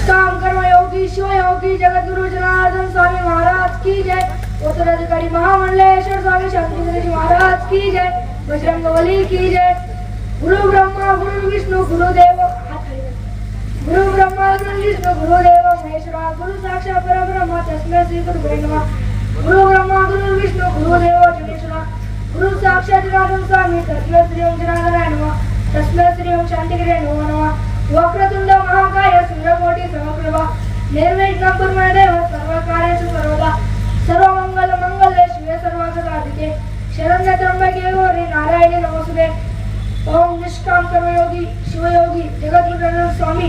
निष्काम कर्म योगी शिवयोगी जगद्गुरु जनार्दन स्वामी महाराज की जय। उत्तराधिकारी महामंडलेश्वर स्वामी शांति महाराज की जय। बजरंग बली की जय। गुरु ब्रह्मा गुरु विष्णु गुरुदेव गुरु ब्रह्मा गुरु विष्णु गुरुदेव महेश्वरा गुरु साक्षात परब्रह्म तस्मै श्री गुरु नमः। गुरु ब्रह्मा गुरु विष्णु गुरुदेव जनेश्वरा गुरु साक्षात जनार्दन स्वामी तस्मै श्री ओम जनार्दनाय नमः। तस्मै श्री ओम शांतिगिरे नमो नमः। वक्रतुंड महाकाय सुंदरकोटी समप्रभा. निर्विघ्नं कुर्मे सर्व सर्वकार्येषु सर्वदा. सर्वमंगल मंगले शिवे सर्वासाधिके शरण्य त्र्यंबके गौरी नारायणी नमोस्तुते. ओम निष्काम कर्मयोगी शिवयोगी जगद्गुरु स्वामी.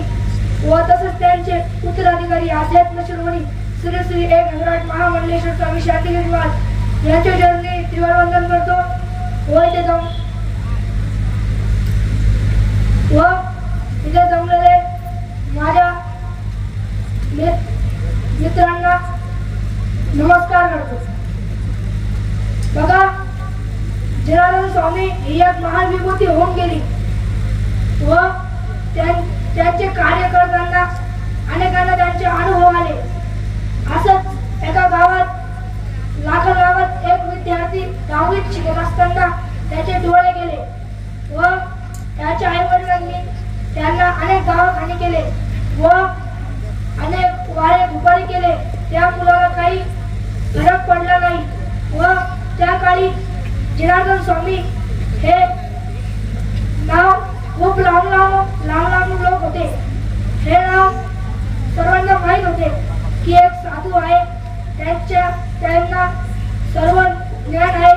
व तसेच त्यांचे उत्तराधिकारी अध्यात्म शिरोमणी श्री श्री एक हजाराट महामंडलेश्वर स्वामी शांतिगिरी महाराज. यांच्या चरणी त्रिवार वंदन करतो. व इथे जाऊन नमस्कार करतो बघा जनार्दन स्वामी ही एक महान विभूती होऊन गेली. व त्यांचे कार्य करताना अनेकांना त्यांचे अनुभव आले. असंच एका गावात लाखन गावात एक विद्यार्थी दहावीत शिकत असताना त्याचे डोळे गेले. व त्याच्या आई वडिलांनी त्यांना अनेक दवाखाने केले व अनेक वारे दुपारी केले. त्या मुलाला काही फरक पडला नाही. व त्या काळी जनार्दन स्वामी हे नाव खूप लांब लांब लांब लांब लोक होते. हे नाव सर्वांना माहीत होते की एक साधू आहे. त्यांच्या त्यांना सर्व ज्ञान आहे.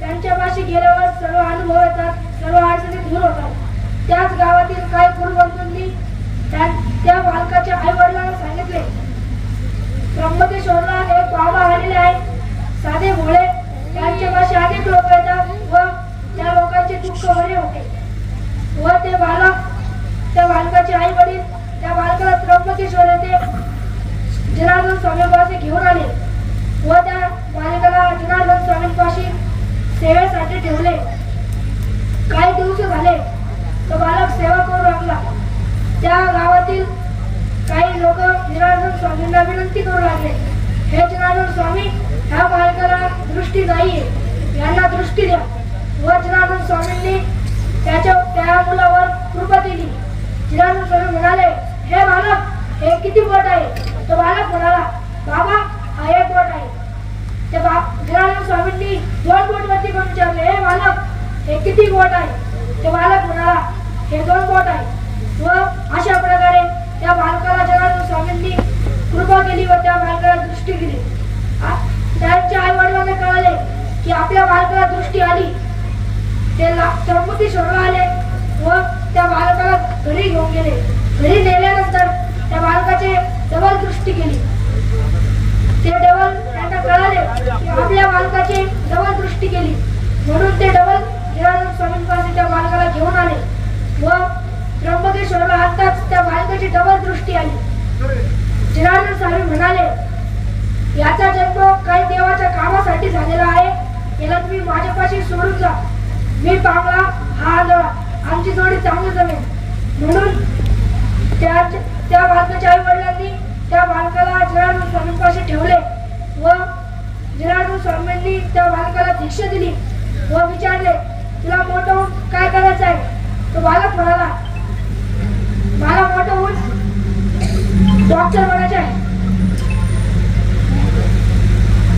त्यांच्यापाशी गेल्यावर सर्व अनुभव येतात सर्व अडचणी दूर होतात. त्याच गावातील काही पूर्व त्या त्या बालकाच्या आई वडिलांना सांगितले त्र्यंबकेश्वरला एक बाबा आलेले आहे साधे भोळे त्यांच्यापाशी अनेक व त्या लोकांचे दुःख बरे होते. व ते बालक त्या बालकाचे आई वडील त्या बालकाला त्र्यंबकेश्वर येथे जनार्दन स्वामीपाशी घेऊन आले. व त्या बालकाला जनार्दन स्वामींपाशी सेवेसाठी ठेवले. काही दिवस झाले तो बालक सेवा करू लागला. त्या गावातील काही लोक जनार्दन स्वामींना विनंती करू लागले. हे जनार्दन स्वामी ह्या बालकाला दृष्टी नाहीये. यांना दृष्टी द्या. व जनार्दन स्वामींनी त्याच्या त्या मुलावर कृपा केली. जनार्दन स्वामी म्हणाले हे बालक हे किती बोट आहे? तो बालक म्हणाला बाबा हा एक वट आहे. ते बा जनार्दन स्वामींनी दोन बोट वरती पण विचारले हे बालक हे किती वट आहे? ते बालक म्हणाला हे दोन बोट आहे. व अशा प्रकारे त्या बालकाला जनार्दन स्वामींनी कृपा केली व त्या बालकाला दृष्टी दिली. त्यांच्या आई वडिलांना कळाले की आपल्या बालकाला दृष्टी आली. ते ला- त्र्यंबकेश्वरला आले व त्या बालकाला घरी घेऊन गेले. घरी नेल्यानंतर त्या बालकाचे डबल दृष्टी केली. ते डबल त्यांना कळाले की आपल्या बालकाचे डबल दृष्टी केली. म्हणून ते डबल जनार्दन स्वामींपासून त्या बालकाला घेऊन आले व त्र्यंबकेश्वरला आताच त्या बालकाची डबल दृष्टी आली. जनार्दन स्वामी म्हणाले याचा जन्म काही तुम्ही माझ्यापाशी सोडून जा. मी पांगळा हा आंधळा आमची जोडी चांगली जमेल. म्हणून त्या त्या बालकाच्या आई वडिलांनी त्या बालकाला जनार्दन स्वामींपाशी ठेवले व जनार्दन स्वामींनी त्या बालकाला दीक्षा दिली व विचारले तुला मोठं होऊन काय करायचं आहे? तो बालक म्हणाला मला मोठं होऊन डॉक्टर बनायचे आहे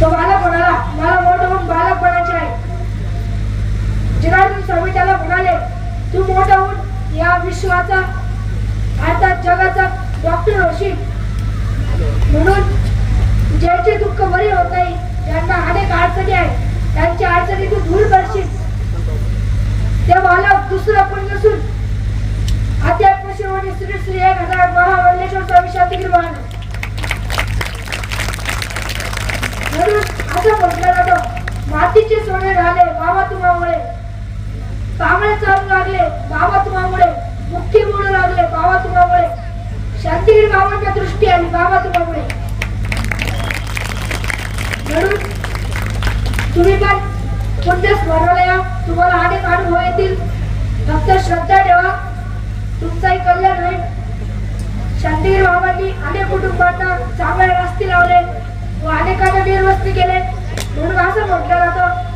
तो बालक म्हणाला मला मोठं होऊन बालक बनायचे आहे जनार्दन स्वामी त्याला म्हणाले तू मोठा होऊन या विश्वाचा अर्थात जगाचा डॉक्टर होशील म्हणून ज्याचे दुःख बरे होत नाही ज्यांना अनेक अडचणी आहेत त्यांच्या अडचणी तू दूर भरशील ते बालक दुसरं पण नसून अध्यात्म शिरोमणी श्री श्री एक हजार महावल्लेश्वर स्वामी शांतिगिरी महाराज. म्हणून असं म्हटलं जातं मातीचे सोने झाले बाबा तुम्हामुळे तांबळे चालू लागले बाबा तुम्हामुळे मुख्य मूळ लागले बाबा तुम्हामुळे शांतिगिरी बाबांच्या दृष्टी आली बाबा तुम्हामुळे म्हणून तुम्ही पण कोणत्या स्मरणाला तुम्हाला अनेक अनुभव येतील फक्त श्रद्धा ठेवा. तुमचाही कल्याण होईल. शांतीगिरी बाबांनी अनेक कुटुंबांना चांगले रस्ते लावले व अनेकांना निर्वस्ती केले. म्हणून असं म्हटलं जातं.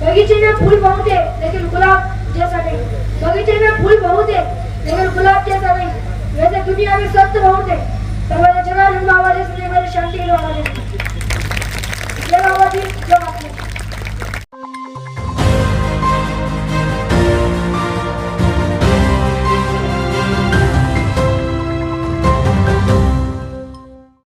बगीचे में फूल बहुत है लेकिन गुलाब जैसा बगीचे में फूल बहुत है लेकिन गुलाब जैसा नहीं वैसे दुनिया में सत्य बहुत. है तो मेरे जगह बाबा जैसे मेरे शांति बाबा जैसे जय बाबा जी